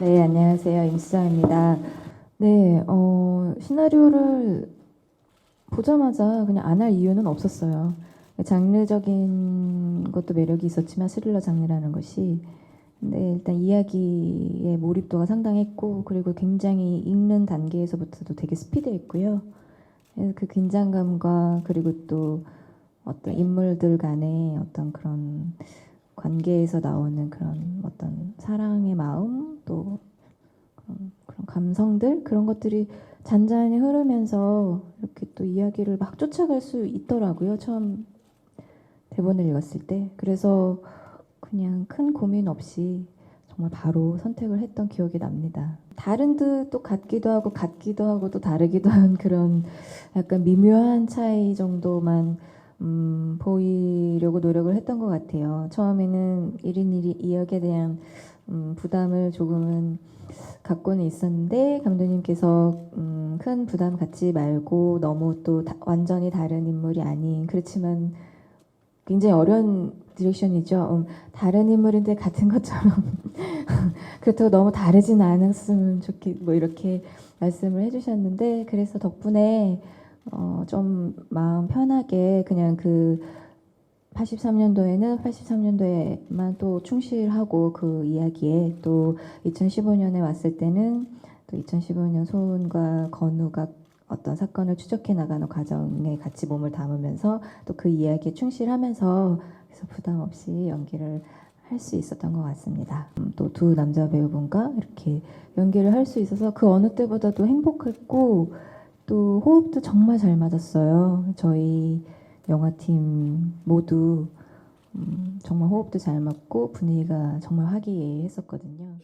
네, 안녕하세요. 임수정입니다. 네, 어, 시나리오를 보자마자 그냥 안 할 이유는 없었어요. 장르적인 것도 매력이 있었지만 스릴러 장르라는 것이 근데 일단 이야기의 몰입도가 상당했고 그리고 굉장히 읽는 단계에서부터도 되게 스피드했고요. 그 긴장감과 그리고 또 어떤 인물들 간의 어떤 그런 관계에서 나오는 그런 어떤 사랑의 마음 또 그런, 그런 감성들 그런 것들이 잔잔히 흐르면서 이렇게 또 이야기를 막 쫓아갈 수 있더라고요. 처음 대본을 읽었을 때. 그래서 그냥 큰 고민 없이 정말 바로 선택을 했던 기억이 납니다. 다른 듯 또 같기도 하고 같기도 하고 또 다르기도 한 그런 약간 미묘한 차이 정도만 음, 보이려고 노력을 했던 것 같아요. 처음에는 1인 1이 이역에 대한 음, 부담을 조금은 갖고는 있었는데 감독님께서 음, 큰 부담 갖지 말고 너무 또 다- 완전히 다른 인물이 아닌 그렇지만 굉장히 어려운 디렉션이죠. 음, 다른 인물인데 같은 것처럼 그렇다고 너무 다르진 않았으면 좋겠 뭐 이렇게 말씀을 해주셨는데 그래서 덕분에 어, 좀 마음 편하게 그냥 그 83년도에는 83년도에만 또 충실하고 그 이야기에 또 2015년에 왔을 때는 또 2015년 소은과 건우가 어떤 사건을 추적해 나가는 과정에 같이 몸을 담으면서 또 그 이야기에 충실하면서 그래서 부담 없이 연기를 할 수 있었던 것 같습니다. 또 두 남자 배우분과 이렇게 연기를 할 수 있어서 그 어느 때보다도 행복했고 또 호흡도 정말 잘 맞았어요. 저희 영화팀 모두 음, 정말 호흡도 잘 맞고 분위기가 정말 화기애애했었거든요.